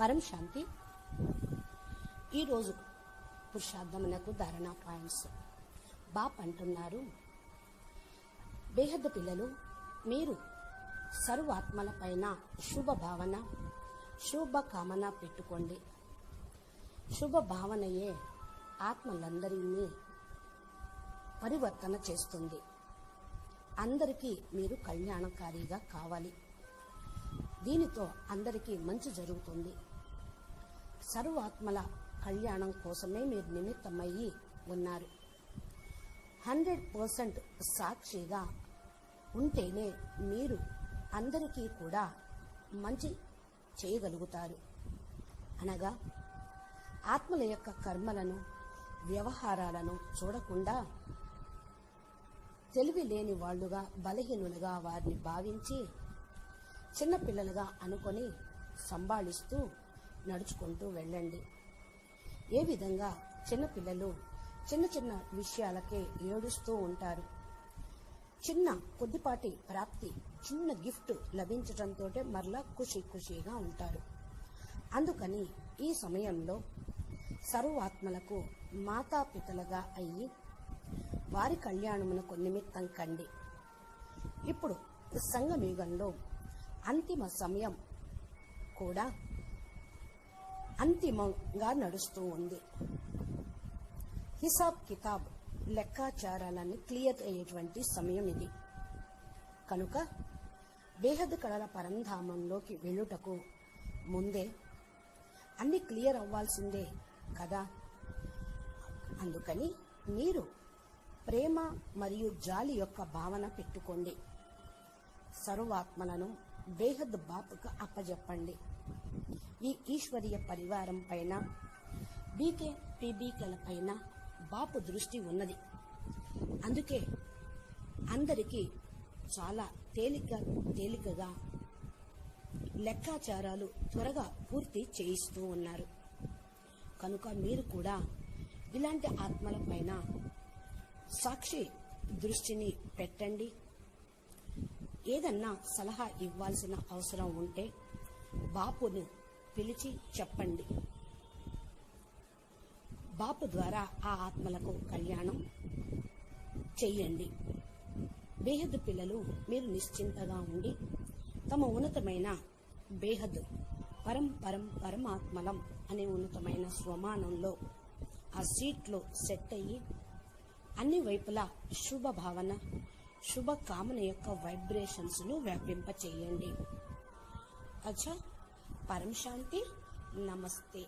పరం శాంతి. ఈరోజు పురుషార్థమునకు ధారణ పాయింట్స్. బాప్ అంటున్నారు బేహద్ద పిల్లలు మీరు సర్వాత్మల పైన శుభ భావన శుభ కామన పెట్టుకోండి. శుభ భావనయే ఆత్మలందరినీ పరివర్తన చేస్తుంది. అందరికీ మీరు కళ్యాణకారిగా కావాలి. దీనితో అందరికీ మంచి జరుగుతుంది. సర్వాత్మల కళ్యాణం కోసమే మీరు నిమిత్తమయ్యి ఉన్నారు. హండ్రెడ్ పర్సెంట్ సాక్షిగా ఉంటేనే మీరు అందరికీ కూడా మంచి చేయగలుగుతారు. అనగా ఆత్మల యొక్క కర్మలను వ్యవహారాలను చూడకుండా తెలివి లేని వాళ్ళుగా బలహీనులుగా వారిని భావించి చిన్నపిల్లలుగా అనుకొని సంభాళిస్తూ నడుచుకుంటూ వెళ్ళండి. ఏ విధంగా చిన్నపిల్లలు చిన్న చిన్న విషయాలకే ఏడుస్తూ ఉంటారు. చిన్న కొద్దిపాటి ప్రాప్తి చిన్న గిఫ్ట్ లభించడంతో మరలా ఖుషి ఖుషిగా ఉంటారు. అందుకని ఈ సమయంలో సర్వాత్మలకు మాతాపితలుగా అయ్యి వారి కళ్యాణమునకు నిమిత్తం కండి. ఇప్పుడు సంగమయుగంలో అంతిమ సమయం కూడా అంతిమంగా నడుస్తూ ఉంది. హిసాబ్ కితాబ్ లెక్కాచారాలన్నీ క్లియర్ అయ్యేటువంటి సమయం ఇది. కనుక బేహద్ కళల పరంధామంలోకి వెళ్ళుటకు ముందే అన్ని క్లియర్ అవ్వాల్సిందే కదా? అందుకని మీరు ప్రేమ మరియు జాలి యొక్క భావన పెట్టుకోండి. సర్వాత్మలను బేహద్ బాపుకు అప్పజెప్పండి. ఈ ఈశ్వరీయ పరివారం పైన బీకే పీబీకల పైన బాపు దృష్టి ఉన్నది. అందుకే అందరికీ చాలా తేలిక తేలికగా లెక్కాచారాలు త్వరగా పూర్తి చేయిస్తూ ఉన్నారు. కనుక మీరు కూడా ఇలాంటి ఆత్మల పైన సాక్షి దృష్టిని పెట్టండి. ఏదన్నా సలహా ఇవ్వాల్సిన అవసరం ఉంటే బాపును పిలిచి చెప్పండి. బాపు ద్వారా ఆ ఆత్మలకు కళ్యాణం చెయ్యండి. బేహద్ పిల్లలు మీరు నిశ్చింతగా ఉండి తమ ఉన్నతమైన బేహద్ పరం పరం పరమాత్మలం అనే ఉన్నతమైన స్వమానంలో ఆ సీట్లో సెట్ అయ్యి అన్ని వైపులా శుభ భావన శుభకామన యొక్క వైబ్రేషన్స్ను వ్యాపింప చేయండి అచ్చా పరం శాంతి నమస్తే.